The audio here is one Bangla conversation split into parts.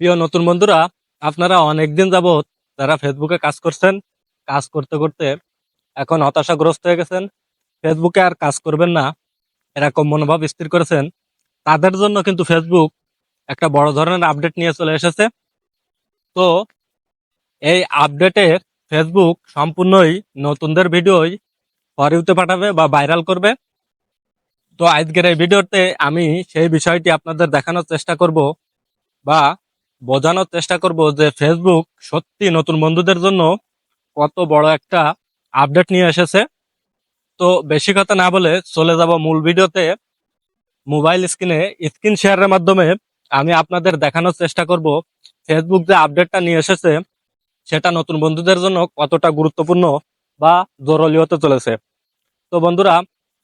প্রিয় নতুন বন্ধুরা, আপনারা অনেকদিন যাবত যারা ফেসবুকে কাজ করছেন, কাজ করতে করতে এখন হতাশাগ্রস্ত হয়ে গেছেন। ফেসবুকে আর কাজ করবেন না, এরকম মনোভাব স্থির করেছেন। তাদের জন্য কিন্তু ফেসবুক একটা বড় ধরনের আপডেট নিয়ে চলে এসেছে। তো এই আপডেটে ফেসবুক সম্পূর্ণই নতুনদের ভিডিওই ফরিউতে পাঠাবে বা ভাইরাল করবে। তো আজকের এই ভিডিওতে আমি সেই বিষয়টি আপনাদের দেখানোর চেষ্টা করব বা বোঝানোর চেষ্টা করব যে ফেসবুক সত্যি নতুন বন্ধুদের জন্য কত বড় একটা আপডেট নিয়ে এসেছে। তো বেশি কথা না বলে চলে যাব মূল ভিডিওতে। মোবাইল স্ক্রিনে স্ক্রিন শেয়ারের মাধ্যমে আমি আপনাদের দেখানোর চেষ্টা করব ফেসবুক যে আপডেটটা নিয়ে এসেছে, সেটা নতুন বন্ধুদের জন্য কতটা গুরুত্বপূর্ণ বা জরুরি হতে চলেছে। তো বন্ধুরা,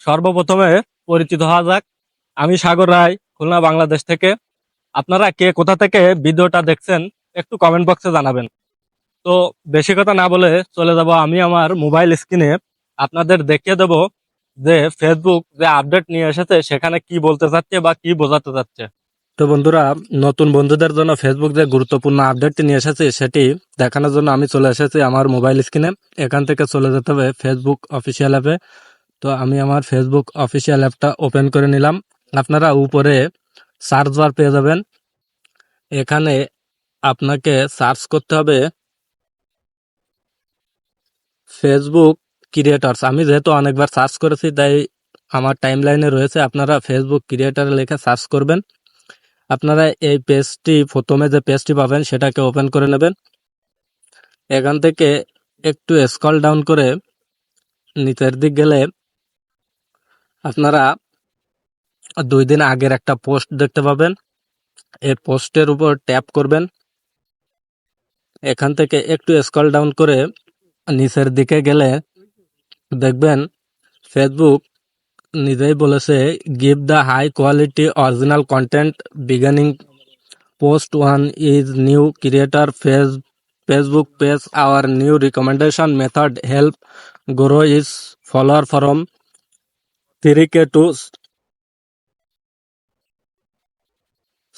সর্বপ্রথমে পরিচিত হওয়া যাক। আমি সাগর রায়, খুলনা, বাংলাদেশ থেকে। আপনারা কে কোথা থেকে ভিডিওটা দেখছেন, একটু কমেন্ট বক্সে জানাবেন। তো বেশি কথা না বলে চলে যাব আমি আমার মোবাইল স্ক্রিনে আপনাদের দেখিয়ে দেব যে ফেসবুক যে আপডেট নিয়ে এসেছে, সেখানে কি বলতে চাচ্ছে বা কি বোঝাতে চাচ্ছে। তো বন্ধুরা, নতুন বন্ধুদের জন্য ফেসবুক যে গুরুত্বপূর্ণ আপডেটটি নিয়ে এসেছে, সেটি দেখানোর জন্য আমি চলে এসেছি আমার মোবাইল স্ক্রিনে এখান থেকে চলে যেতে হবে ফেসবুক অফিসিয়াল অ্যাপে তো আমি আমার ফেসবুক অফিসিয়াল অ্যাপটা ওপেন করে নিলাম। আপনারা উপরে সার্চ বার পেয়ে যাবেন। এখানে আপনাকে সার্চ করতে হবে ফেসবুক ক্রিয়েটার্স। আমি যেহেতু অনেকবার সার্চ করেছি, তাই আমার টাইম লাইনে রয়েছে। আপনারা ফেসবুক ক্রিয়েটার লেখা সার্চ করবেন। আপনারা এই পেজটি, প্রথমে যে পেজটি পাবেন, সেটাকে ওপেন করে নেবেন। এখান থেকে একটু স্কল ডাউন করে নিচের দিক গেলে আপনারা দুই দিন আগের একটা পোস্ট দেখতে পাবেন। এই পোস্টের উপর ট্যাপ করবেন। এখান থেকে একটু স্ক্রল ডাউন করে নিচের দিকে গেলে দেখবেন ফেসবুক নিজেই বলেছে give the high quality original content beginning post one is new creator face Facebook page our new recommendation method help grow is follower from three K to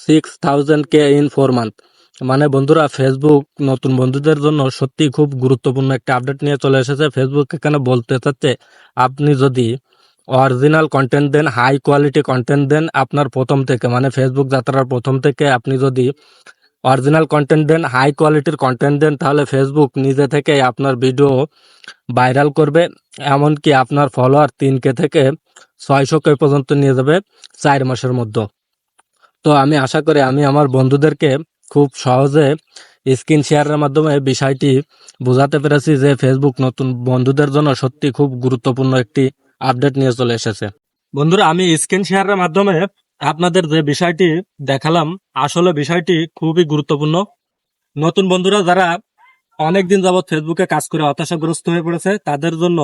six thousand K in four month মানে বন্ধুরা ফেসবুক নতুন বন্ধুদের জন্য সত্যি খুব গুরুত্বপূর্ণ একটা আপডেট নিয়ে চলে এসেছে। ফেসবুক এখানে বলতে চাচ্ছে, আপনি যদি অরিজিনাল কন্টেন্ট দেন হাই কোয়ালিটি কন্টেন্ট দেন, আপনার প্রথম থেকে মানে ফেসবুক যাত্রার প্রথম থেকে আপনি যদি অরিজিনাল কন্টেন্ট দেন হাই কোয়ালিটির কন্টেন্ট দেন, তাহলে ফেসবুক নিজে থেকে আপনার ভিডিও ভাইরাল করবে। এমনকি আপনার ফলোয়ার তিন কে থেকে ছয়শো কে পর্যন্ত নিয়ে যাবে চার মাসের মধ্যে। তো আমি আশা করি আমি আমার বন্ধুদেরকে খুব সহজে স্ক্রিন শেয়ারের মাধ্যমে বিষয়টি বোঝাতে পেরেছি যে ফেসবুক নতুন বন্ধুদের জন্য সত্যি খুব গুরুত্বপূর্ণ একটি আপডেট নিয়ে চলে এসেছে। বন্ধুরা, আমি স্ক্রিন শেয়ারের মাধ্যমে আপনাদের যে বিষয়টি দেখালাম, আসলে বিষয়টি খুবই গুরুত্বপূর্ণ। নতুন বন্ধুরা, যারা অনেকদিন যাবৎ ফেসবুকে কাজ করে হতাশাগ্রস্ত হয়ে পড়েছে, তাদের জন্য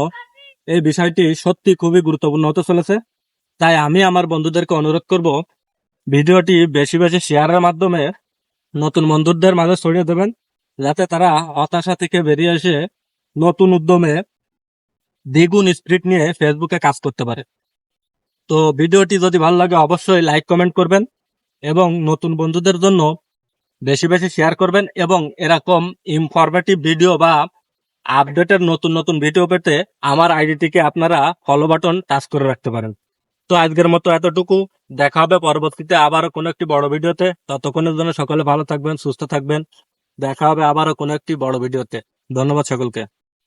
এই বিষয়টি সত্যি খুবই গুরুত্বপূর্ণ হতে চলেছে। তাই আমি আমার বন্ধুদেরকে অনুরোধ করব ভিডিওটি বেশি বেশি শেয়ারের মাধ্যমে নতুন বন্ধুদের মাঝে ছড়িয়ে দেবেন, যাতে তারা হতাশা থেকে বেরিয়ে এসে নতুন উদ্যমে দ্বিগুণ স্পিরিট নিয়ে ফেসবুকে কাজ করতে পারে। তো ভিডিওটি যদি ভালো লাগে, অবশ্যই লাইক, কমেন্ট করবেন এবং নতুন বন্ধুদের জন্য বেশি বেশি শেয়ার করবেন এবং এরকম ইনফরমেটিভ ভিডিও বা আপডেটের নতুন নতুন ভিডিও পেতে আমার আইডিটিকে আপনারা ফলো বাটন টাচ করে রাখতে পারেন। তো আজকের মতো এতটুকু। দেখা হবে পরবর্তীতে আবারও কোনো একটি বড় ভিডিওতে। ততক্ষণের জন্য সকলে ভালো থাকবেন, সুস্থ থাকবেন। দেখা হবে আবারও কোনো একটি বড় ভিডিওতে। ধন্যবাদ সকলকে।